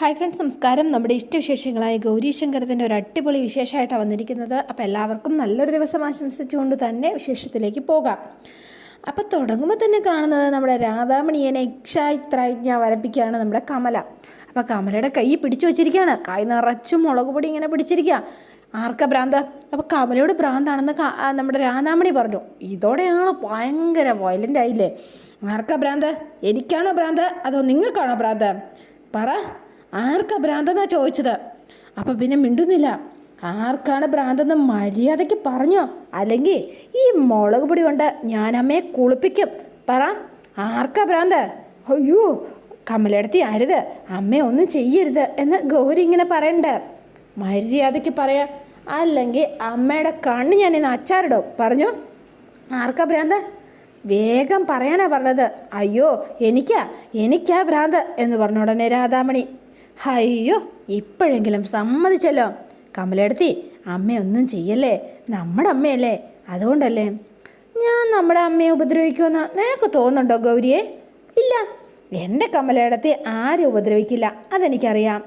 Hi friends നമസ്കാരം. നമ്മുടെ ഇഷ്ടവിശേഷങ്ങളായ ഗൗരി ശങ്കരത്തിന്റെ ഒരു അടിപൊളി വിശേഷമായിട്ടാണ് വന്നിരിക്കുന്നത്. അപ്പോൾ എല്ലാവർക്കും നല്ലൊരു ദിവസം ആശംസിച്ചുകൊണ്ട് തന്നെ വിശേഷത്തിലേക്ക് പോകാം. അപ്പോൾ തുടങ്ങുമ്പോൾ തന്നെ കാണുന്നത് നമ്മുടെ രാധാമണിയനെ ഇക്ഷായിത്രജ്ഞ വരപ്പിക്കുകയാണ് നമ്മുടെ കമല. അപ്പോൾ കമലയുടെ കൈ പിടിച്ചു വെച്ചിരിക്കുകയാണ്. കൈ നിറച്ചും മുളക് പൊടി ഇങ്ങനെ പിടിച്ചിരിക്കുക. ആർക്കാ ഭ്രാന്ത്? അപ്പോൾ കമലയോട് ഭ്രാന്താണെന്ന് നമ്മുടെ രാധാമണി പറഞ്ഞു. ഇതോടെയാണ് ഭയങ്കര വയലന്റ് ആയില്ലേ? ആർക്കാ ഭ്രാന്ത്? എനിക്കാണോ ഭ്രാന്ത്? അതോ നിങ്ങൾക്കാണോ ഭ്രാന്ത്? പറ. ആർക്കാ ഭ്രാന്തെന്നാ ചോദിച്ചത്? അപ്പം പിന്നെ മിണ്ടുന്നില്ല. ആർക്കാണ് ഭ്രാന്തെന്ന് മര്യാദയ്ക്ക് പറഞ്ഞോ? അല്ലെങ്കിൽ ഈ മുളക് പൊടി കൊണ്ട് ഞാൻ അമ്മയെ കുളിപ്പിക്കും. പറ ആർക്കാ ഭ്രാന്ത്? അയ്യോ കമലെടുത്തി അരുത്. അമ്മ ഒന്നും ചെയ്യരുത് എന്ന് ഗൗരി ഇങ്ങനെ പറയണ്ട. മര്യാദയ്ക്ക് പറയാ അല്ലെങ്കിൽ അമ്മയുടെ കണ്ണ് ഞാൻ ഇന്ന് അച്ചാറിടും. പറഞ്ഞു? ആർക്കാ ഭ്രാന്ത്? വേഗം പറയാനാ പറഞ്ഞത്. അയ്യോ എനിക്കാ എനിക്കാ ഭ്രാന്ത് എന്ന് പറഞ്ഞ ഉടനെ രാധാമണി അയ്യോ ഇപ്പോഴെങ്കിലും സമ്മതിച്ചല്ലോ. കമലെടുത്തി അമ്മയൊന്നും ചെയ്യല്ലേ? നമ്മുടെ അമ്മയല്ലേ? അതുകൊണ്ടല്ലേ. ഞാൻ നമ്മുടെ അമ്മയെ ഉപദ്രവിക്കുമെന്ന് നിനക്ക് തോന്നുന്നുണ്ടോ ഗൗരിയെ? ഇല്ല. എന്റെ കമലയിടത്തെ ആരും ഉപദ്രവിക്കില്ല. അതെനിക്കറിയാം.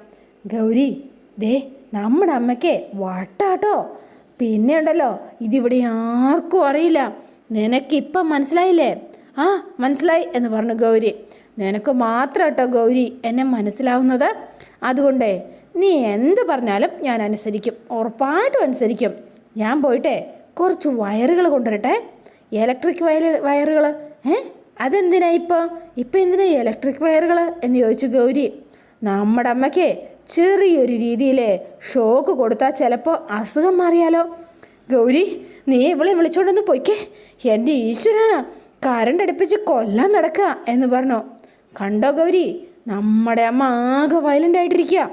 ഗൗരി ദേ നമ്മുടെ അമ്മയ്ക്ക് വട്ടാട്ടോ. പിന്നെ ഉണ്ടല്ലോ ഇതിവിടെ ആർക്കും അറിയില്ല. നിനക്കിപ്പം മനസ്സിലായില്ലേ? ആ മനസ്സിലായി എന്ന് പറഞ്ഞു ഗൗരി. നിനക്ക് മാത്രം കേട്ടോ ഗൗരി എന്നെ മനസ്സിലാവുന്നത്? അതുകൊണ്ടേ നീ എന്ത് പറഞ്ഞാലും ഞാൻ അനുസരിക്കും ഉറപ്പായിട്ടും അനുസരിക്കും. ഞാൻ പോയിട്ടെ കുറച്ച് വയറുകൾ കൊണ്ടുവരട്ടെ. ഇലക്ട്രിക് വയർ വയറുകൾ ഏ? അതെന്തിനാ ഇപ്പോൾ ഇപ്പം എന്തിനാ ഇലക്ട്രിക് വയറുകൾ എന്ന് ചോദിച്ചു ഗൗരി. നമ്മുടെ അമ്മയ്ക്ക് ചെറിയൊരു രീതിയിൽ ഷോക്ക് കൊടുത്താൽ ചിലപ്പോൾ അസുഖം മാറിയാലോ? ഗൗരി നീ ഇവളെ വിളിച്ചോണ്ടൊന്ന് പൊയ്ക്കേ. എന്റെ ഈശ്വര കരണ്ട് അടുപ്പിച്ച് കൊല്ലാൻ നടക്കുക എന്ന് പറഞ്ഞു. കണ്ടോ ഗൗരി? നമ്മുടെ അമ്മ ആകെ വയലന്റ് ആയിട്ടിരിക്കുക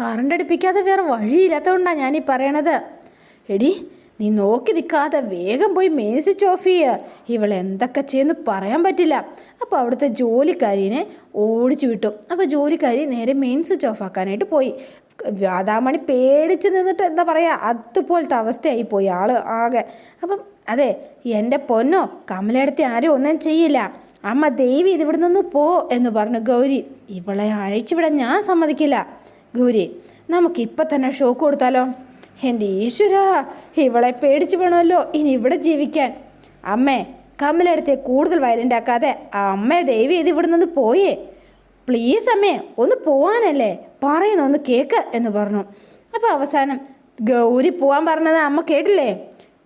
കറണ്ട് അടുപ്പിക്കാതെ വേറെ വഴിയില്ലാത്തതുകൊണ്ടാണ് ഞാനീ പറയണത്. എടി നീ നോക്കി നിൽക്കാതെ വേഗം പോയി മേസിച്ച് ഓഫ് ചെയ്യുക ഇവൾ എന്തൊക്കെ ചെയ്യുന്ന പറയാൻ പറ്റില്ല. അപ്പോൾ അവിടുത്തെ ജോലിക്കാരിനെ ഓടിച്ചു വിട്ടു. അപ്പോൾ ജോലിക്കാരി നേരെ മെയിൻ സ്വിച്ച് ഓഫ് ആക്കാനായിട്ട് പോയി. രാധാമണി പേടിച്ച് നിന്നിട്ട് എന്താ പറയുക അതുപോലത്തെ അവസ്ഥയായി പോയി ആൾ ആകെ. അപ്പം അതെ എന്റെ പൊന്നോ കമലെടുത്ത് ആരും ഒന്നും ചെയ്യില്ല. അമ്മ ദേവി ഇത് ഇവിടെ നിന്ന് പോ എന്ന് പറഞ്ഞു. ഗൗരി ഇവളെ അഴിച്ചുവിടാൻ ഞാൻ സമ്മതിക്കില്ല. ഗൗരി നമുക്കിപ്പം തന്നെ ഷോക്ക് കൊടുത്താലോ? എന്റെ ഈശ്വര ഇവളെ പേടിച്ചു വേണമല്ലോ ഇനി ഇവിടെ ജീവിക്കാൻ. അമ്മേ കമലെടുത്തെ കൂടുതൽ വയലന്റ് ആക്കാതെ അമ്മേ ദേവി ഇത് ഇവിടെ നിന്ന് പോയേ. പ്ലീസ് അമ്മേ ഒന്ന് പോവാനല്ലേ? പറയുന്ന ഒന്ന് കേക്ക് എന്ന് പറഞ്ഞു. അപ്പോൾ അവസാനം ഗൗരി പോവാൻ പറഞ്ഞത് അമ്മ കേട്ടില്ലേ?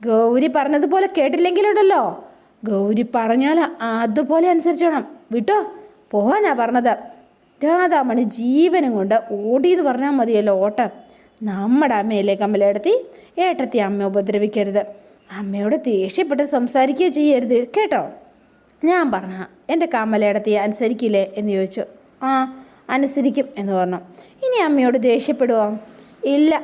ഗൗരി പറഞ്ഞതുപോലെ കേട്ടില്ലെങ്കിലുണ്ടല്ലോ. ഗൗരി പറഞ്ഞാൽ അതുപോലെ അനുസരിച്ചോണം. വിട്ടോ? പോവാനാ പറഞ്ഞത്. രാധാമണി ജീവനും കൊണ്ട് ഓടിയെന്ന് പറഞ്ഞാൽ മതിയല്ലോ ഓട്ടം. നമ്മുടെ അമ്മയിലെ കമ്മലെടുത്തി? ഏട്ടത്തി അമ്മ ഉപദ്രവിക്കരുത്. അമ്മയോട് ദേഷ്യപ്പെട്ട് സംസാരിക്കുകയോ ചെയ്യരുത്. കേട്ടോ? ഞാൻ പറഞ്ഞ എന്റെ കമ്മലെടുത്തി അനുസരിക്കില്ലേ? എന്ന് ചോദിച്ചു. ആ അനുസരിക്കും എന്ന് പറഞ്ഞു. ഇനി അമ്മയോട് ദേഷ്യപ്പെടുവോ? ഇല്ല.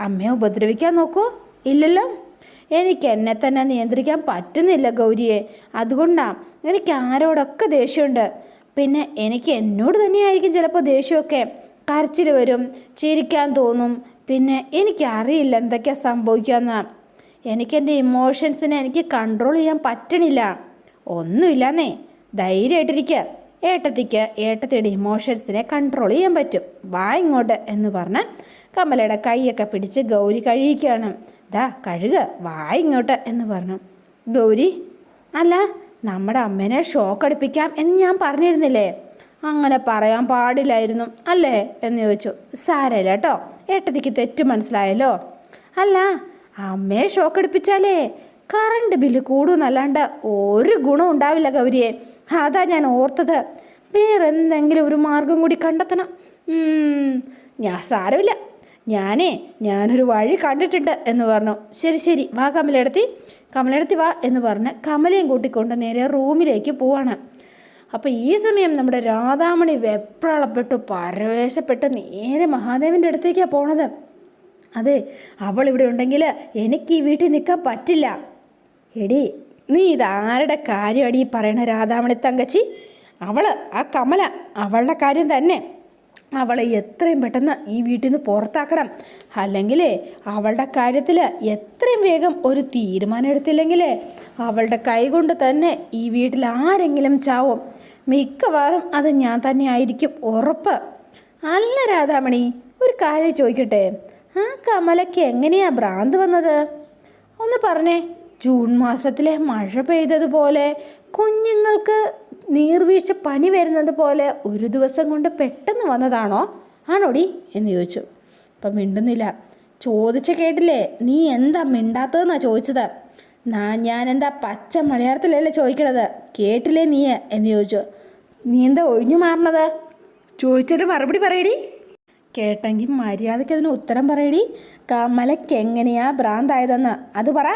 അമ്മയെ ഉപദ്രവിക്കാൻ നോക്കൂ. ഇല്ലല്ലോ. എനിക്ക് എന്നെ തന്നെ നിയന്ത്രിക്കാൻ പറ്റുന്നില്ല ഗൗരിയെ. അതുകൊണ്ടാണ് എനിക്ക് ആരോടൊക്കെ ദേഷ്യമുണ്ട്. പിന്നെ എനിക്ക് എന്നോട് തന്നെയായിരിക്കും ചിലപ്പോൾ ദേഷ്യമൊക്കെ. കരച്ചിൽ വരും ചിരിക്കാൻ തോന്നും. പിന്നെ എനിക്കറിയില്ല സംഭവിക്കാന്ന്. എനിക്കെന്റെ ഇമോഷൻസിനെ എനിക്ക് കൺട്രോൾ ചെയ്യാൻ പറ്റണില്ല. ഒന്നുമില്ലാന്നേ. ധൈര്യമായിട്ടിരിക്കുക ഏട്ടത്തിക്ക് ഏട്ടത്തിയുടെ ഇമോഷൻസിനെ കൺട്രോൾ ചെയ്യാൻ പറ്റും. വാ ഇങ്ങോട്ട് എന്ന് പറഞ്ഞ് കമലയുടെ കൈയൊക്കെ പിടിച്ച് ഗൗരി കഴിയിക്കുകയാണ് ദാ കഴുക വാ ഇങ്ങോട്ട് എന്ന് പറഞ്ഞു. ഗൗരി അല്ല നമ്മുടെ അമ്മേനെ ഷോക്ക് അടുപ്പിക്കാം എന്ന് ഞാൻ പറഞ്ഞിരുന്നില്ലേ? അങ്ങനെ പറയാൻ പാടില്ലായിരുന്നു അല്ലേ എന്ന് ചോദിച്ചു. സാരമില്ല കേട്ടോ ഏട്ടത്തിക്ക് തെറ്റ് മനസ്സിലായല്ലോ. അല്ല അമ്മയെ ഷോക്ക് അടുപ്പിച്ചാലേ കറണ്ട് ബില്ല് കൂടുമെന്നല്ലാണ്ട് ഒരു ഗുണം ഉണ്ടാവില്ല ഗൗരിയെ. അതാ ഞാൻ ഓർത്തത്. വേറെ എന്തെങ്കിലും ഒരു മാർഗം കൂടി കണ്ടെത്തണം. ഞാൻ സാരമില്ല. ഞാനേ ഞാനൊരു വഴി കണ്ടിട്ടുണ്ട് എന്ന് പറഞ്ഞു. ശരി ശരി വാ കമലെടുത്തി കമലെടുത്തി വാ എന്ന് പറഞ്ഞ് കമലയും കൂട്ടിക്കൊണ്ട് നേരെ റൂമിലേക്ക് പോവാണ്. അപ്പോൾ ഈ സമയം നമ്മുടെ രാധാമണി വെപ്രളപ്പെട്ടു പരവേശപ്പെട്ട് നേരെ മഹാദേവന്റെ അടുത്തേക്കാണ് പോണത്. അതെ അവൾ ഇവിടെ ഉണ്ടെങ്കിൽ എനിക്ക് ഈ വീട്ടിൽ നിൽക്കാൻ പറ്റില്ല. എടി നീ ഇതാരുടെ കാര്യമടി ഈ പറയണ രാധാമണി തങ്കച്ചി? അവൾ ആ കമല അവളുടെ കാര്യം തന്നെ. അവളെ എത്രയും പെട്ടെന്ന് ഈ വീട്ടിൽ നിന്ന് പുറത്താക്കണം. അല്ലെങ്കിൽ അവളുടെ കാര്യത്തിൽ എത്രയും വേഗം ഒരു തീരുമാനം എടുത്തില്ലെങ്കിൽ അവളുടെ കൈകൊണ്ട് തന്നെ ഈ വീട്ടിൽ ആരെങ്കിലും ചാവും. മിക്കവാറും അത് ഞാൻ തന്നെ ആയിരിക്കും ഉറപ്പ്. അല്ല രാധാമണി ഒരു കാര്യം ചോദിക്കട്ടെ? ആ കമലയ്ക്ക് എങ്ങനെയാ ഭ്രാന്ത് വന്നത്? ഒന്ന് പറഞ്ഞേ ജൂൺ മാസത്തിലെ മഴ പെയ്തതുപോലെ കുഞ്ഞുങ്ങൾക്ക് നീർവീഴ്ച പനി വരുന്നത് പോലെ ഒരു ദിവസം കൊണ്ട് പെട്ടെന്ന് വന്നതാണോ? ആണോടി? എന്ന് ചോദിച്ചു. അപ്പം മിണ്ടുന്നില്ല. ചോദിച്ച കേട്ടില്ലേ? നീ എന്താ മിണ്ടാത്തതെന്നാ ചോദിച്ചത്? ഞാൻ എന്താ പച്ച മലയാളത്തിലല്ലേ ചോദിക്കണത്? കേട്ടില്ലേ നീ? എന്ന് ചോദിച്ചു. നീ എന്താ ഒഴിഞ്ഞു മാറണത്? ചോദിച്ചിട്ട് മറുപടി പറയടി. കേട്ടെങ്കിൽ മര്യാദയ്ക്ക് അതിന് ഉത്തരം പറയടി. കമലയ്ക്ക് എങ്ങനെയാ ഭ്രാന്തായതെന്ന്. അത് പറ.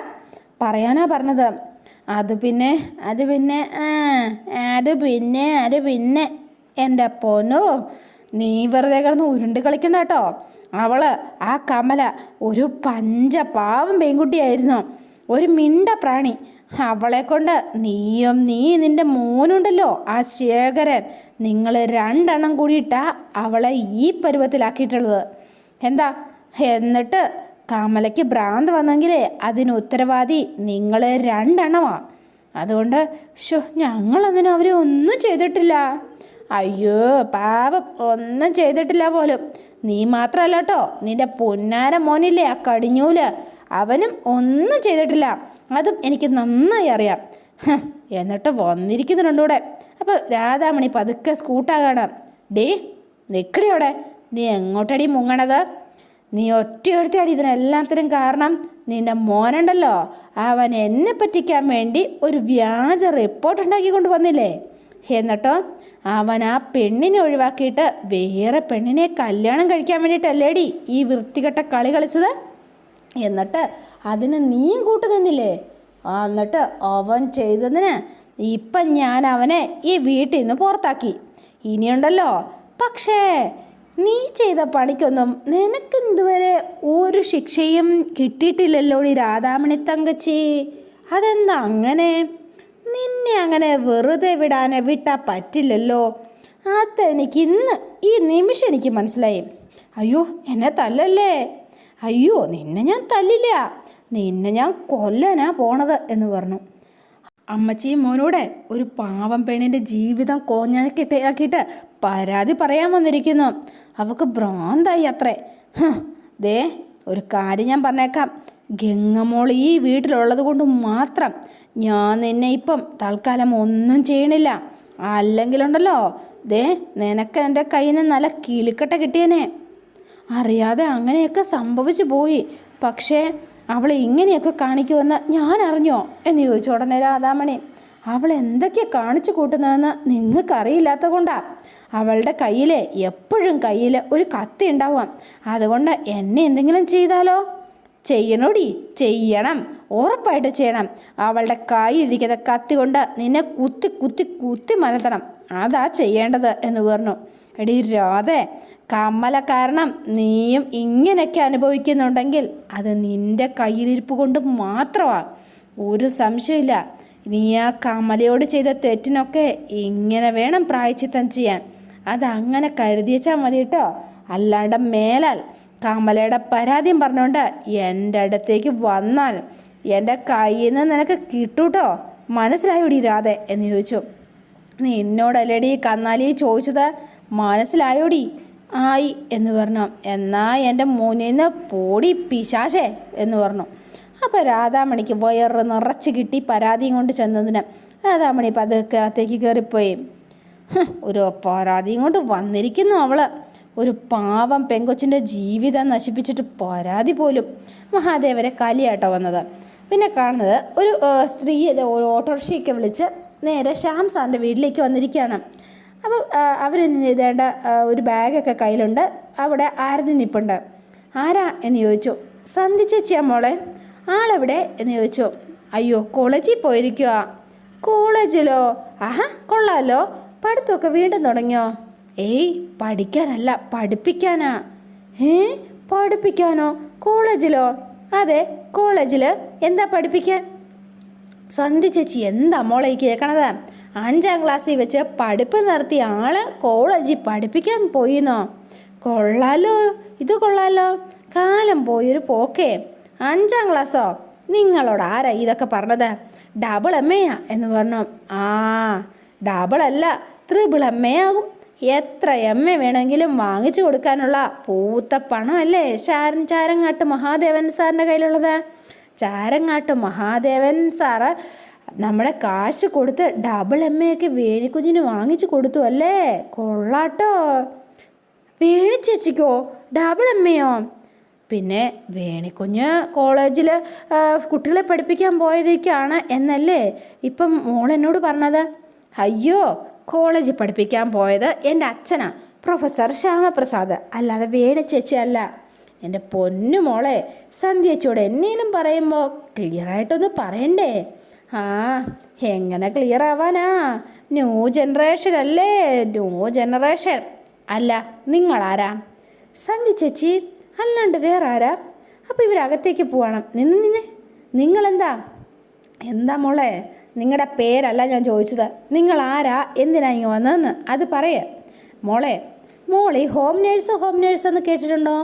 പറയാനാ പറഞ്ഞത്. അത് പിന്നെ അത് പിന്നെ അത് പിന്നെ അത് പിന്നെ. എന്റെ പൊന്നോ നീ വെറുതെ കിടന്ന് ഉരുണ്ട് കളിക്കണ്ട കേട്ടോ. അവൾ ആ കമല ഒരു പഞ്ച പാവം പെൺകുട്ടിയായിരുന്നു. ഒരു മിണ്ട പ്രാണി. അവളെ കൊണ്ട് നീയും നീ നിന്റെ മോനുണ്ടല്ലോ ആ ശേഖരൻ. നിങ്ങൾ രണ്ടെണ്ണം കൂടിയിട്ടാ അവളെ ഈ പരുവത്തിലാക്കിയിട്ടുള്ളത്. എന്താ? എന്നിട്ട് കമലയ്ക്ക് ഭ്രാന്ത് വന്നെങ്കിലേ അതിന് ഉത്തരവാദി നിങ്ങൾ രണ്ടെണ്ണമാ. അതുകൊണ്ട് ഷോ ഞങ്ങളതിന് അവരെ ഒന്നും ചെയ്തിട്ടില്ല. അയ്യോ പാപം ഒന്നും ചെയ്തിട്ടില്ല പോലും. നീ മാത്രമല്ല കേട്ടോ നിന്റെ പൊന്നാര മോനില്ലേ ആ കടിഞ്ഞൂൽ? അവനും ഒന്നും ചെയ്തിട്ടില്ല. അതും എനിക്ക് നന്നായി അറിയാം. എന്നിട്ട് വന്നിരിക്കുന്നുണ്ട് അപ്പൊ അപ്പോൾ രാധാമണി പതുക്കെ സ്കൂട്ടാകാണ്. ഡേ നിക്കടി അവിടെ. നീ എങ്ങോട്ടടി മുങ്ങണത്? നീ ഒറ്റയൊരുത്തടി ഇതിനെല്ലാത്തിനും കാരണം നിന്റെ മോനുണ്ടല്ലോ. അവൻ എന്നെ പറ്റിക്കാൻ വേണ്ടി ഒരു വ്യാജ റിപ്പോർട്ട് ഉണ്ടാക്കി കൊണ്ടുവന്നില്ലേ? എന്നിട്ടോ അവൻ ആ പെണ്ണിനെ ഒഴിവാക്കിയിട്ട് വേറെ പെണ്ണിനെ കല്യാണം കഴിക്കാൻ വേണ്ടിയിട്ടല്ലേടി ഈ വൃത്തികെട്ട കളി കളിച്ചത്? എന്നിട്ട് അതിന് നീയും കൂട്ടു തന്നില്ലേ? എന്നിട്ട് അവൻ ചെയ്തതിന് ഇപ്പം ഞാൻ അവനെ ഈ വീട്ടിൽ നിന്ന് പുറത്താക്കി. ഇനിയുണ്ടല്ലോ. പക്ഷേ നീ ചെയ്ത പണിക്കൊന്നും നിനക്ക് ഇതുവരെ ഒരു ശിക്ഷയും കിട്ടിയിട്ടില്ലല്ലോ ഈ രാധാമണി തങ്കച്ചി? അതെന്താ അങ്ങനെ? നിന്നെ അങ്ങനെ വെറുതെ വിടാനെ വിട്ടാൽ പറ്റില്ലല്ലോ. അതെനിക്ക് ഇന്ന് ഈ നിമിഷം എനിക്ക് മനസ്സിലായി. അയ്യോ എന്നെ തല്ലല്ലേ? അയ്യോ നിന്നെ ഞാൻ തല്ലില്ല. നിന്നെ ഞാൻ കൊല്ലാനാ പോണത് എന്ന് പറഞ്ഞു. അമ്മച്ചിയും മോനോടെ ഒരു പാവം പെണ്ണിന്റെ ജീവിതം കോഞ്ഞാക്കിട്ടാക്കിയിട്ട് പരാതി പറയാൻ വന്നിരിക്കുന്നു. അവക്ക് ഭ്രാന്തായി അത്രേ. ദേ ഒരു കാര്യം ഞാൻ പറഞ്ഞേക്കാം. ഗംഗമോൾ ഈ വീട്ടിലുള്ളത് കൊണ്ട് മാത്രം ഞാൻ നിന്നെ ഇപ്പം തൽക്കാലം ഒന്നും ചെയ്യണില്ല. അല്ലെങ്കിലുണ്ടല്ലോ ദേ നിനക്ക് എന്റെ കയ്യിൽ നിന്ന് നല്ല കിളിക്കട്ട കിട്ടിയനെ. അറിയാതെ അങ്ങനെയൊക്കെ സംഭവിച്ചു പോയി. പക്ഷേ അവൾ ഇങ്ങനെയൊക്കെ കാണിക്കുമെന്ന് ഞാൻ അറിഞ്ഞോ? എന്ന് ചോദിച്ചു ഉടനെ രാധാമണി. അവൾ എന്തൊക്കെ കാണിച്ചു കൂട്ടുന്നതെന്ന് നിങ്ങൾക്കറിയില്ലാത്ത കൊണ്ടാ അവളുടെ കയ്യിൽ എപ്പോഴും കയ്യിൽ ഒരു കത്തി ഉണ്ടാവാം. അതുകൊണ്ട് എന്നെ എന്തെങ്കിലും ചെയ്താലോ? ചെയ്യണോടി ചെയ്യണം. ഉറപ്പായിട്ട് ചെയ്യണം. അവളുടെ കയ്യിലിരിക്കുന്ന കത്തി കൊണ്ട് നിന്നെ കുത്തി കുത്തി കുത്തി മലത്തണം. അതാ ചെയ്യേണ്ടത് എന്ന് പറഞ്ഞു. എടി രാധെ കമ്മല കാരണം നീയും ഇങ്ങനെയൊക്കെ അനുഭവിക്കുന്നുണ്ടെങ്കിൽ അത് നിന്റെ കയ്യിലിരിപ്പ് കൊണ്ട് മാത്രമാണ് ഒരു സംശയമില്ല നീ ആ കമലയോട് ചെയ്ത തെറ്റിനൊക്കെ ഇങ്ങനെ വേണം പ്രായച്ചിത്തം ചെയ്യാൻ. അതങ്ങനെ കരുതിയച്ചാൽ മതി കേട്ടോ അല്ലാണ്ട് മേലാൽ കമലയുടെ പരാതിയും പറഞ്ഞുകൊണ്ട് എന്റെ അടുത്തേക്ക് വന്നാൽ എന്റെ കയ്യിൽ നിന്ന് നിനക്ക് കിട്ടൂട്ടോ? മനസ്സിലായോടി രാധെ? എന്ന് ചോദിച്ചു. നീ എന്നോടല്ലേടി കന്നാലി ചോദിച്ചത്? മനസ്സിലായോടി? ആയി എന്ന് പറഞ്ഞു. എന്നാ എന്റെ മുന്നിൽ നിന്ന് പോടി പിശാശേ എന്ന് പറഞ്ഞു. അപ്പോൾ രാധാമണിക്ക് വയറ് നിറച്ച് കിട്ടി പരാതിയും കൊണ്ട് ചെന്നതിന്. രാധാമണി പതുക്കകത്തേക്ക് കയറിപ്പോയി. ഒരു പരാതിയും കൊണ്ട് വന്നിരിക്കുന്നു അവൾ. ഒരു പാവം പെങ്കൊച്ചിന്റെ ജീവിതം നശിപ്പിച്ചിട്ട് പരാതി പോലും മഹാദേവരെ കലിയാട്ടോ വന്നത്. പിന്നെ കാണുന്നത് ഒരു സ്ത്രീ ഒരു ഓട്ടോറിക്ഷയൊക്കെ വിളിച്ച് നേരെ ശ്യാം സാറിന്റെ വീട്ടിലേക്ക് വന്നിരിക്കുകയാണ്. അപ്പോൾ അവർ എഴുതേണ്ട ഒരു ബാഗൊക്കെ കയ്യിലുണ്ട്. അവിടെ ആരതി നിപ്പുണ്ട്. ആരാ? എന്ന് ചോദിച്ചു. സന്ധി ചേച്ചിയാ മോളെ. ആളെവിടെ? എന്ന് ചോദിച്ചു. അയ്യോ കോളേജിൽ പോയിരിക്കുക കോളേജിലോ? ആഹാ കൊള്ളാലോ. പഠിത്തമൊക്കെ വീണ്ടും തുടങ്ങിയോ? ഏയ് പഠിക്കാനല്ല പഠിപ്പിക്കാനാ. ഏ പഠിപ്പിക്കാനോ? കോളേജിലോ? അതെ കോളേജിൽ എന്താ പഠിപ്പിക്കാൻ? സന്ധി ചേച്ചി എന്താ മോളെ കേൾക്കണത് അഞ്ചാം ക്ലാസ്സിൽ വെച്ച് പഠിപ്പ് നിർത്തിയ ആൾ കോളേജിൽ പഠിപ്പിക്കാൻ പോയിന്നോ? കൊള്ളാലോ ഇത് കൊള്ളാലോ. കാലം പോയൊരു പോക്കേ. അഞ്ചാം ക്ലാസ്സോ? നിങ്ങളോട് ആരാ ഇതൊക്കെ പറഞ്ഞത്? ഡബിൾ എം എയാ എന്ന് പറഞ്ഞു. ആ ഡബിൾ അല്ല ത്രിബിൾ എം ആകും. എത്ര എം എ വേണമെങ്കിലും വാങ്ങിച്ചു കൊടുക്കാനുള്ള പൂത്ത പണമല്ലേ ചാരൻ ചാരങ്ങാട്ട് മഹാദേവൻ സാറിന്റെ കയ്യിലുള്ളത്? ചാരങ്ങാട്ട് മഹാദേവൻ സാറ് നമ്മുടെ കാശ് കൊടുത്ത് ഡബിൾ എം എ ഒക്കെ വേണിക്കുഞ്ഞിന് വാങ്ങിച്ചു കൊടുത്തു അല്ലേ? കൊള്ളാട്ടോ. വേണിച്ചേച്ചിക്കോ ഡബിൾ എം എയോ പിന്നെ വേണിക്കുഞ്ഞ് കോളേജിൽ കുട്ടികളെ പഠിപ്പിക്കാൻ പോയതൊക്കെയാണ് എന്നല്ലേ ഇപ്പം മോൾ എന്നോട് പറഞ്ഞത്? അയ്യോ കോളേജ് പഠിപ്പിക്കാൻ പോയത് എന്റെ അച്ഛനാ പ്രൊഫസർ ശ്യാമപ്രസാദ്. അല്ലാതെ വേണ ചേച്ചി അല്ല. എന്റെ പൊന്നു മോളെ സന്ധ്യച്ചോട് എന്നേലും പറയുമ്പോൾ ക്ലിയറായിട്ടൊന്ന് പറയണ്ടേ? ആ എങ്ങനെ ക്ലിയർ ആവാനാ ന്യൂ ജനറേഷൻ അല്ലേ? New generation. അല്ല നിങ്ങളാരാ? സന്ധ്യ ചേച്ചി അല്ലാണ്ട് വേറെ ആരാ അപ്പോൾ ഇവരകത്തേക്ക് പോകണം നിന്ന് നിന്നെ. നിങ്ങളെന്താ? എന്താ മോളെ? നിങ്ങളുടെ പേരല്ല ഞാൻ ചോദിച്ചത്. നിങ്ങൾ ആരാ എന്തിനാ ഇങ്ങ് വന്നതെന്ന്? അത് പറയേ. മോളെ Molly home nurse home nurse എന്ന് കേട്ടിട്ടുണ്ടോ?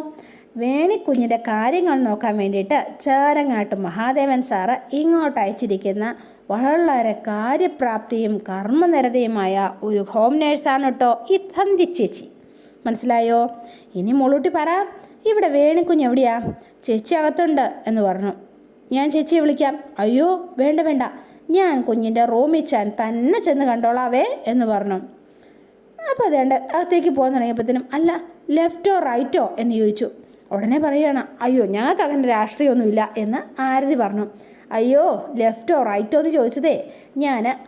വേണിക്കുഞ്ഞിന്റെ കാര്യങ്ങൾ നോക്കാൻ വേണ്ടിയിട്ട് ചേരങ്ങാട്ട് മഹാദേവൻ സാറ് ഇങ്ങോട്ട് അയച്ചിരിക്കുന്ന വളരെ കാര്യപ്രാപ്തിയും കർമ്മനിരതയുമായ ഒരു ഹോം നേഴ്സാണ് കേട്ടോ ഈ തന്തി ചേച്ചി. മനസ്സിലായോ? ഇനി മോളൂട്ടി പറ. ഇവിടെ വേണിക്കുഞ്ഞ് എവിടെയാ? ചേച്ചി അകത്തുണ്ട് എന്ന് പറഞ്ഞു. ഞാൻ ചേച്ചിയെ വിളിക്കാം. അയ്യോ വേണ്ട വേണ്ട. ഞാൻ കുഞ്ഞിന്റെ റൂമിൽ ചാൻ തന്നെ ചെന്ന് കണ്ടോളാവേ എന്ന് പറഞ്ഞു. അപ്പോൾ അതേണ്ട അകത്തേക്ക് പോകാൻ തുടങ്ങിയപ്പോഴത്തേനും അല്ല ലെഫ്റ്റോ റൈറ്റോ? എന്ന് ചോദിച്ചു. ഉടനെ പറയുകയാണ് അയ്യോ ഞങ്ങൾക്ക് അങ്ങനെ രാഷ്ട്രീയമൊന്നുമില്ല എന്ന് ആരതി പറഞ്ഞു. അയ്യോ ലെഫ്റ്റോ റൈറ്റോ? എന്ന് ചോദിച്ചതേ ഞാൻ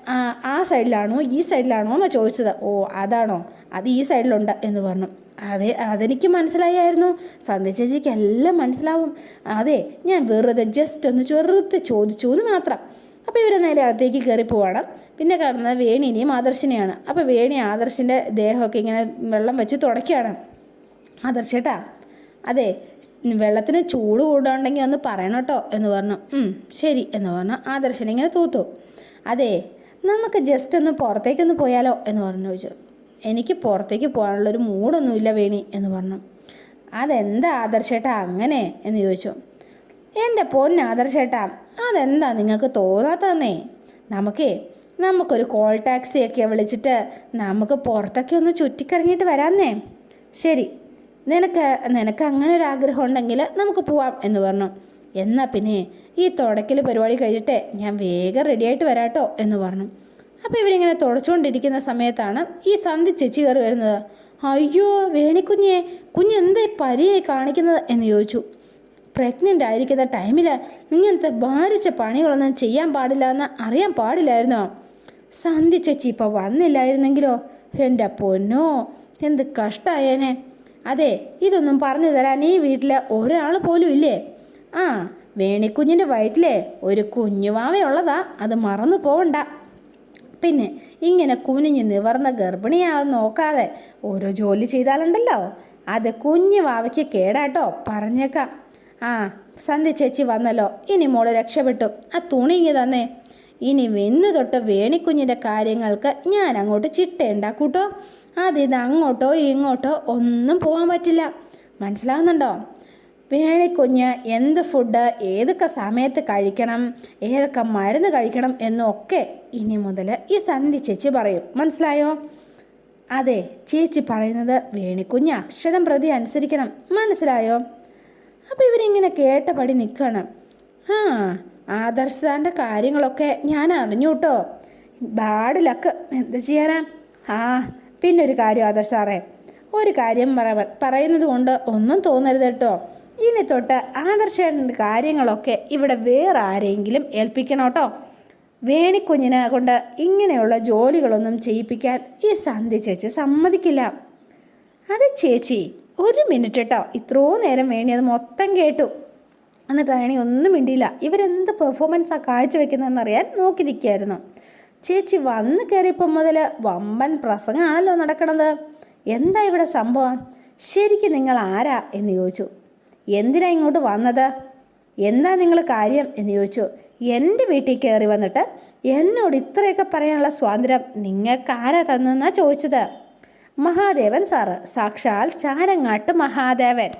ആ സൈഡിലാണോ ഈ സൈഡിലാണോ എന്ന് ചോദിച്ചത്. ഓ അതാണോ അത് ഈ സൈഡിലുണ്ട് എന്ന് പറഞ്ഞു. അതെ അതെനിക്ക് മനസ്സിലായായിരുന്നു. സന്ധ്യ ചേച്ചിക്ക് എല്ലാം മനസ്സിലാവും. അതെ ഞാൻ വെറുതെ ജസ്റ്റ് ഒന്ന് ചെറുതെ ചോദിച്ചു എന്ന് മാത്രം. അപ്പോൾ ഇവർ നേരെ അകത്തേക്ക് കയറി പോവാണ്. പിന്നെ കാണുന്നത് വേണിനെയും ആദർശിനെയാണ്. അപ്പോൾ വേണി ആദർശിന്റെ ദേഹമൊക്കെ ഇങ്ങനെ വെള്ളം വെച്ച് തുടയ്ക്കുകയാണ്. ആദർശേട്ടാ അതെ വെള്ളത്തിന് ചൂട് കൂടുണ്ടെങ്കിൽ ഒന്ന് പറയണം കേട്ടോ എന്ന് പറഞ്ഞു. ശരി എന്ന് പറഞ്ഞു. ആദർശനെ ഇങ്ങനെ തൂത്തു. അതെ നമുക്ക് ജസ്റ്റ് ഒന്ന് പുറത്തേക്കൊന്ന് പോയാലോ എന്ന് പറഞ്ഞു ചോദിച്ചു. എനിക്ക് പുറത്തേക്ക് പോകാനുള്ളൊരു മൂടൊന്നുമില്ല വേണി എന്ന് പറഞ്ഞു. അതെന്താ ആദർശേട്ടാ അങ്ങനെ എന്ന് ചോദിച്ചു. എന്റെ പൊന്ന് ആദർശേട്ടാ അതെന്താ നിങ്ങൾക്ക് തോന്നാത്തന്നേ നമുക്കേ നമുക്കൊരു കോൾ ടാക്സിയൊക്കെ വിളിച്ചിട്ട് നമുക്ക് പുറത്തൊക്കെ ഒന്ന് ചുറ്റിക്കറങ്ങിയിട്ട് വരാന്നേ ശരി നിനക്ക് നിനക്ക് അങ്ങനെ ഒരു ആഗ്രഹം ഉണ്ടെങ്കിൽ നമുക്ക് പോവാം എന്ന് പറഞ്ഞു. എന്നാൽ പിന്നെ ഈ തുടക്കൽ പരിപാടി കഴിഞ്ഞിട്ട് ഞാൻ വേഗം റെഡിയായിട്ട് വരാട്ടോ എന്ന് പറഞ്ഞു. അപ്പോൾ ഇവരിങ്ങനെ തുടച്ചുകൊണ്ടിരിക്കുന്ന സമയത്താണ് ഈ സന്ധി ചേച്ചി കയറി വരുന്നത്. അയ്യോ വേണിക്കുഞ്ഞെ കുഞ്ഞ് എന്താ ഈ പരിയായി കാണിക്കുന്നത് എന്ന് ചോദിച്ചു. പ്രഗ്നന്റ് ആയിരിക്കുന്ന ടൈമിൽ ഇങ്ങനത്തെ ഭാരിച്ച പണികളൊന്നും ചെയ്യാൻ പാടില്ല എന്ന് അറിയാൻ പാടില്ലായിരുന്നോ? സന്ധി ചേച്ചി ഇപ്പോൾ വന്നില്ലായിരുന്നെങ്കിലോ? എന്റെ പൊന്നോ എന്ത് കഷ്ടമായേനെ അതെ ഇതൊന്നും പറഞ്ഞു തരാൻ ഈ വീട്ടിൽ ഒരാൾ പോലും ഇല്ലേ? ആ വേണിക്കുഞ്ഞിന്റെ വയറ്റിലെ ഒരു കുഞ്ഞുവാവയുള്ളതാ അത് മറന്നു പോവണ്ട. പിന്നെ ഇങ്ങനെ കുനിഞ്ഞ് നിവർന്ന ഗർഭിണിയാവും നോക്കാതെ ഓരോ ജോലി ചെയ്താലുണ്ടല്ലോ? അത് കുഞ്ഞു വാവയ്ക്ക് കേടാട്ടോ പറഞ്ഞേക്കാം. ആ. സന്ധ്യ ചേച്ചി വന്നല്ലോ. ഇനി മോൾ രക്ഷപ്പെട്ടു. ആ തുണി ഇങ്ങ് തന്നേ. ഇനി വെന്നു തൊട്ട് വേണിക്കുഞ്ഞിന്റെ കാര്യങ്ങൾക്ക് ഞാൻ അങ്ങോട്ട് ചിട്ടയുണ്ടാക്കൂട്ടോ അതിത് അങ്ങോട്ടോ ഇങ്ങോട്ടോ ഒന്നും പോകാൻ പറ്റില്ല. മനസ്സിലാവുന്നുണ്ടോ? വേണിക്കുഞ്ഞ് എന്ത് ഫുഡ് ഏതൊക്കെ സമയത്ത് കഴിക്കണം ഏതൊക്കെ മരുന്ന് കഴിക്കണം എന്നൊക്കെ ഇനി മുതൽ ഈ സന്ധി ചേച്ചി പറയും. മനസ്സിലായോ? അതെ ചേച്ചി പറയുന്നത് വേണിക്കുഞ്ഞ് അക്ഷരം പ്രതി അനുസരിക്കണം. മനസ്സിലായോ? അപ്പോൾ ഇവരിങ്ങനെ കേട്ട പടി നിൽക്കണം ആ ആദർശ് സാറിന്റെ കാര്യങ്ങളൊക്കെ ഞാൻ അറിഞ്ഞു കേട്ടോ ബാഡ് ലക്ക് എന്ത് ചെയ്യാനാ? ആ പിന്നെ ഒരു കാര്യം ആദർശ് സാറേ. ഒരു കാര്യം പറ പറയുന്നത് കൊണ്ട് ഒന്നും തോന്നരുത് കേട്ടോ ഇനി തൊട്ട് ആദർശേട്ടന്റെ കാര്യങ്ങളൊക്കെ ഇവിടെ വേറെ ആരെങ്കിലും ഏൽപ്പിക്കണം കേട്ടോ വേണിക്കുഞ്ഞിനെ കൊണ്ട് ഇങ്ങനെയുള്ള ജോലികളൊന്നും ചെയ്യിപ്പിക്കാൻ ഈ സന്ധി ചേച്ചി സമ്മതിക്കില്ല. അത് ചേച്ചി ഒരു മിനിറ്റ് കേട്ടോ ഇത്രയോ നേരം വേണി അത് മൊത്തം കേട്ടു. എന്നിട്ട് വേണി ഒന്നും മിണ്ടിയില്ല. ഇവരെന്ത് പെർഫോമൻസാണ് കാഴ്ചവെക്കുന്നതെന്ന് അറിയാൻ നോക്കി നിൽക്കുകയായിരുന്നു ചേച്ചി വന്ന് കയറിയപ്പം മുതൽ വമ്പൻ പ്രസംഗമാണല്ലോ നടക്കണത്. എന്താ ഇവിടെ സംഭവം? ശരിക്കും നിങ്ങൾ ആരാ എന്ന് ചോദിച്ചു. എന്തിനാ ഇങ്ങോട്ട് വന്നത്? എന്താ നിങ്ങൾ കാര്യം എന്ന് ചോദിച്ചു. എന്റെ വീട്ടിൽ കയറി വന്നിട്ട് എന്നോട് ഇത്രയൊക്കെ പറയാനുള്ള സ്വാതന്ത്ര്യം നിങ്ങൾക്ക് ആരാ തന്നെന്നാണ് ചോദിച്ചത്. മഹാദേവൻ സാറ്. സാക്ഷാൽ ചാരങ്ങാട്ട് മഹാദേവൻ.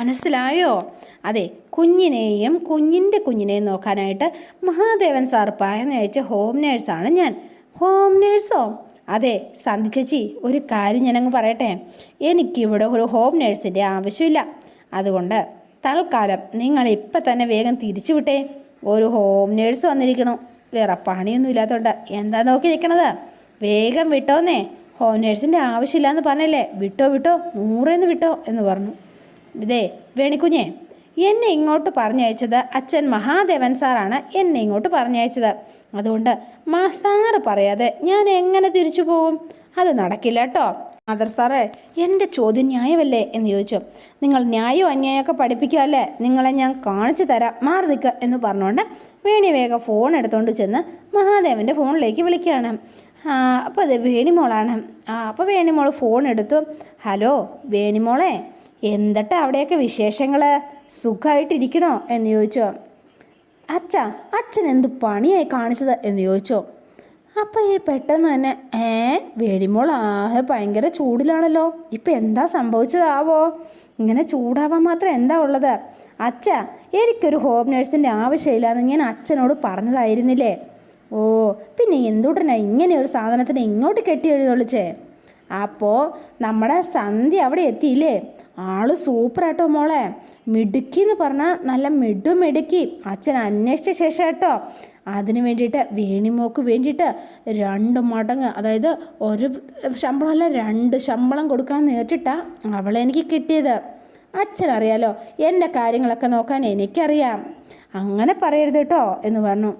മനസ്സിലായോ? അതെ കുഞ്ഞിനെയും കുഞ്ഞിന്റെ കുഞ്ഞിനെയും നോക്കാനായിട്ട് മഹാദേവൻ സാർ പറഞ്ഞയച്ച ഹോം നേഴ്സാണ് ഞാൻ. ഹോം നേഴ്സോ? അതെ സന്ധി ചേച്ചി ഒരു കാര്യം ഞാനങ്ങ് പറയട്ടെ. എനിക്കിവിടെ ഒരു ഹോം നേഴ്സിന്റെ ആവശ്യമില്ല. അതുകൊണ്ട് തൽക്കാലം നിങ്ങൾ ഇപ്പം തന്നെ വേഗം തിരിച്ചു വിട്ടേ. ഒരു ഹോം നേഴ്സ് വന്നിരിക്കണു. വേറെ പണിയൊന്നും ഇല്ലാത്തതുകൊണ്ട് എന്താ നോക്കി നിൽക്കണത് വേഗം വിട്ടോന്നേ. ഹോം നേഴ്സിന്റെ ആവശ്യമില്ലാന്ന് പറഞ്ഞല്ലേ? വിട്ടോ വിട്ടോ നൂറേന്ന് വിട്ടോ എന്ന് പറഞ്ഞു. ഇതേ വേണിക്കുഞ്ഞേ എന്നെ ഇങ്ങോട്ട് പറഞ്ഞയച്ചത് അച്ഛൻ മഹാദേവൻ സാറാണ് എന്നെ ഇങ്ങോട്ട് പറഞ്ഞയച്ചത്. അതുകൊണ്ട് മാ സാറ് പറയാതെ ഞാൻ എങ്ങനെ തിരിച്ചു പോകും? അത് നടക്കില്ല കേട്ടോ. മാതർ സാറേ എന്റെ ചോദ്യം ന്യായമല്ലേ എന്ന് ചോദിച്ചു. നിങ്ങൾ ന്യായവും അന്യായമൊക്കെ പഠിപ്പിക്കുകയല്ലേ നിങ്ങളെ ഞാൻ കാണിച്ചു തരാം മാറി നിൽക്കുക എന്ന് പറഞ്ഞുകൊണ്ട് വേണി വേഗം ഫോൺ എടുത്തുകൊണ്ട് ചെന്ന് മഹാദേവന്റെ ഫോണിലേക്ക് വിളിക്കുകയാണ്. അപ്പോൾ അതെ വേണിമോളാണ്. ആ അപ്പോൾ വേണിമോൾ ഫോൺ എടുത്തു. ഹലോ വേണിമോളെ എന്തട്ടാ അവിടെയൊക്കെ വിശേഷങ്ങൾ സുഖമായിട്ടിരിക്കണോ എന്ന് ചോദിച്ചോ. അച്ഛ അച്ഛൻ എന്ത് പണിയായി കാണിച്ചത്? എന്ന് ചോദിച്ചോ. അപ്പോൾ ഈ പെട്ടെന്ന് തന്നെ ഏ വേടിമോൾ ആകെ ഭയങ്കര ചൂടിലാണല്ലോ. ഇപ്പം എന്താ സംഭവിച്ചതാവോ? ഇങ്ങനെ ചൂടാവാൻ മാത്രം എന്താ ഉള്ളത്? അച്ഛ എനിക്കൊരു ഹോം നേഴ്സിന്റെ ആവശ്യമില്ലാന്ന് ഞാൻ അച്ഛനോട് പറഞ്ഞതായിരുന്നില്ലേ? ഓ പിന്നെ എന്തുടനാ ഇങ്ങനെ ഒരു സാധനത്തിന് ഇങ്ങോട്ട് കെട്ടി എഴുന്നള്ളിച്ചേ? അപ്പോൾ നമ്മുടെ സന്ധ്യ അവിടെ എത്തിയില്ലേ? ആൾ സൂപ്പറാട്ടോ മോളെ. മിടുക്കി എന്ന് പറഞ്ഞാൽ നല്ല മിടു മിടുക്കി. അച്ഛൻ അന്വേഷിച്ച ശേഷം കേട്ടോ അതിന് വേണ്ടിയിട്ട് വേണിമോക്ക് വേണ്ടിയിട്ട് രണ്ട് മടങ്ങ് അതായത് ഒരു ശമ്പളമല്ല രണ്ട് ശമ്പളം കൊടുക്കാൻ നേരിട്ടിട്ടാണ് അവളെ എനിക്ക് കിട്ടിയത്. അച്ഛനറിയാലോ എന്റെ കാര്യങ്ങളൊക്കെ നോക്കാൻ എനിക്കറിയാം. അങ്ങനെ പറയരുത് കേട്ടോ എന്ന് പറഞ്ഞു.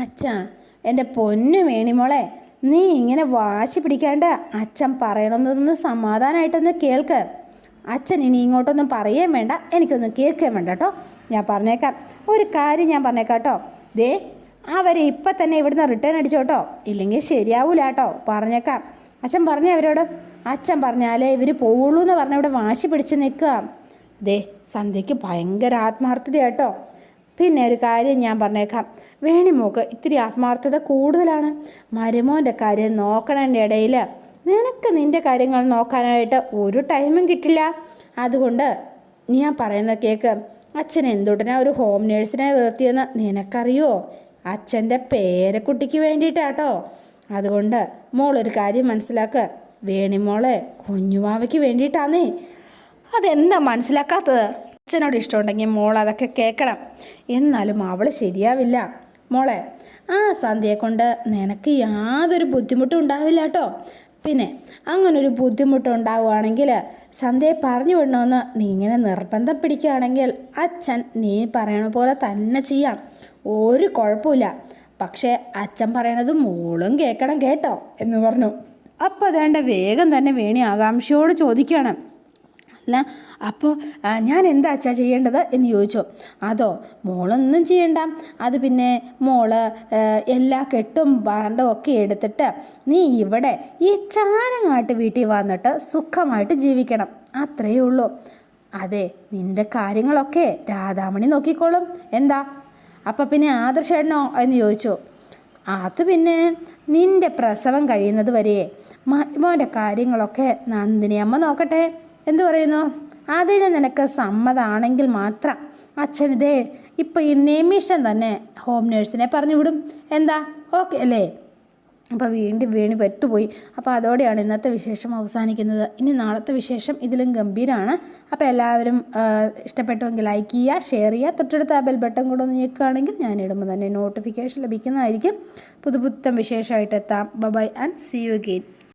അച്ഛാ എന്റെ പൊന്നു വേണിമോളെ നീ ഇങ്ങനെ വാശി പിടിക്കാണ്ട് അച്ഛൻ പറയണമെന്നൊന്ന് സമാധാനമായിട്ടൊന്ന് കേൾക്ക്. അച്ഛൻ ഇനി ഇങ്ങോട്ടൊന്നും പറയുകയും വേണ്ട എനിക്കൊന്നും കേൾക്കുകയും വേണ്ട കേട്ടോ. ഞാൻ പറഞ്ഞേക്കാം. ഒരു കാര്യം ഞാൻ പറഞ്ഞേക്കാം കേട്ടോ. ദേ അവരെ ഇപ്പം തന്നെ ഇവിടുന്ന് റിട്ടേൺ അടിച്ചോട്ടോ ഇല്ലെങ്കിൽ ശരിയാവൂല കേട്ടോ. പറഞ്ഞേക്കാം. അച്ഛൻ പറഞ്ഞേ അവരോട്? അച്ഛൻ പറഞ്ഞാലേ ഇവർ പോവുള്ളൂ എന്ന് പറഞ്ഞ ഇവിടെ വാശി പിടിച്ച് നിൽക്കുക. ദേ സന്ധ്യയ്ക്ക് ഭയങ്കര ആത്മാർത്ഥത കേട്ടോ. പിന്നെ ഒരു കാര്യം ഞാൻ പറഞ്ഞേക്കാം. വേണിമോക്ക് ഇത്തിരി ആത്മാർത്ഥത കൂടുതലാണ്. മരുമോന്റെ കാര്യം നോക്കണതിന്റെ ഇടയിൽ നിനക്ക് നിന്റെ കാര്യങ്ങൾ നോക്കാനായിട്ട് ഒരു ടൈമും കിട്ടില്ല. അതുകൊണ്ട് ഞാൻ പറയുന്ന കേക്ക് അച്ഛൻ എന്തുടനെ ഒരു ഹോം നേഴ്സിനെ നിർത്തിയെന്ന് നിനക്കറിയോ? അച്ഛന്റെ പേരക്കുട്ടിക്ക് വേണ്ടിയിട്ടാട്ടോ. അതുകൊണ്ട് മോളൊരു കാര്യം മനസ്സിലാക്കുക വേണിമോളെ കുഞ്ഞുവാവയ്ക്ക് വേണ്ടിയിട്ടാന്നേ. അതെന്താ മനസ്സിലാക്കാത്തത്? അച്ഛനോട് ഇഷ്ടമുണ്ടെങ്കിൽ മോൾ അതൊക്കെ കേൾക്കണം. എന്നാലും അവൾ ശരിയാവില്ല. മോളെ ആ സന്ധ്യയെ കൊണ്ട് നിനക്ക് യാതൊരു ബുദ്ധിമുട്ടും ഉണ്ടാവില്ല കേട്ടോ. പിന്നെ അങ്ങനൊരു ബുദ്ധിമുട്ടുണ്ടാവുകയാണെങ്കിൽ സന്ധ്യയെ പറഞ്ഞു വിടണമെന്ന് നീ ഇങ്ങനെ നിർബന്ധം പിടിക്കുകയാണെങ്കിൽ അച്ഛൻ നീ പറയണ പോലെ തന്നെ ചെയ്യാം. ഒരു കുഴപ്പമില്ല. പക്ഷേ അച്ഛൻ പറയണത് മോളും കേൾക്കണം കേട്ടോ എന്ന് പറഞ്ഞു. അപ്പോൾ അതേണ്ട വേഗം തന്നെ വേണി ആകാംക്ഷയോട് ചോദിക്കുകയാണ്. അല്ല അപ്പോൾ ഞാൻ എന്താ അച്ഛാ ചെയ്യേണ്ടത് എന്ന് ചോദിച്ചു. അതോ മോളൊന്നും ചെയ്യണ്ട. അത് പിന്നെ മോൾ എല്ലാ കെട്ടും പാണ്ടും ഒക്കെ എടുത്തിട്ട് നീ ഇവിടെ ഈ ചാരങ്ങാട്ട് വീട്ടിൽ വന്നിട്ട് സുഖമായിട്ട് ജീവിക്കണം. അത്രയേ ഉള്ളൂ. അതെ നിന്റെ കാര്യങ്ങളൊക്കെ രാധാമണി നോക്കിക്കോളും. എന്താ? അപ്പം പിന്നെ ആദർശേട്ടനോ എന്ന് ചോദിച്ചു. അത് പിന്നെ നിന്റെ പ്രസവം കഴിയുന്നത് വരെ മോന്റെ കാര്യങ്ങളൊക്കെ നന്ദിനി അമ്മ നോക്കട്ടെ. എന്തു പറയുന്നു? അതിന് നിനക്ക് സമ്മതമാണെങ്കിൽ മാത്രം അച്ഛൻ അച്ഛനിതേ ഇപ്പം ഈ നിമിഷം തന്നെ ഹോം നേഴ്സിനെ പറഞ്ഞു വിടും. എന്താ? ഓക്കെ അല്ലേ? അപ്പോൾ വീണ്ടും വീണ് പെട്ടുപോയി. അപ്പോൾ അതോടെയാണ് ഇന്നത്തെ വിശേഷം അവസാനിക്കുന്നത്. ഇനി നാളത്തെ വിശേഷം ഇതിലും ഗംഭീരമാണ് അപ്പോൾ എല്ലാവരും ഇഷ്ടപ്പെട്ടുവെങ്കിൽ ലൈക്ക് ചെയ്യുക ഷെയർ ചെയ്യുക. തൊട്ടടുത്ത ആ ബെൽ ബട്ടൺ കൂടെ ഒന്ന് ഞെക്കുകയാണെങ്കിൽ ഞാൻ ഇടുമ്പോൾ തന്നെ നോട്ടിഫിക്കേഷൻ ലഭിക്കുന്നതായിരിക്കും. പുതുപുത്തം വിശേഷമായിട്ട് എത്താം. Bye and see you again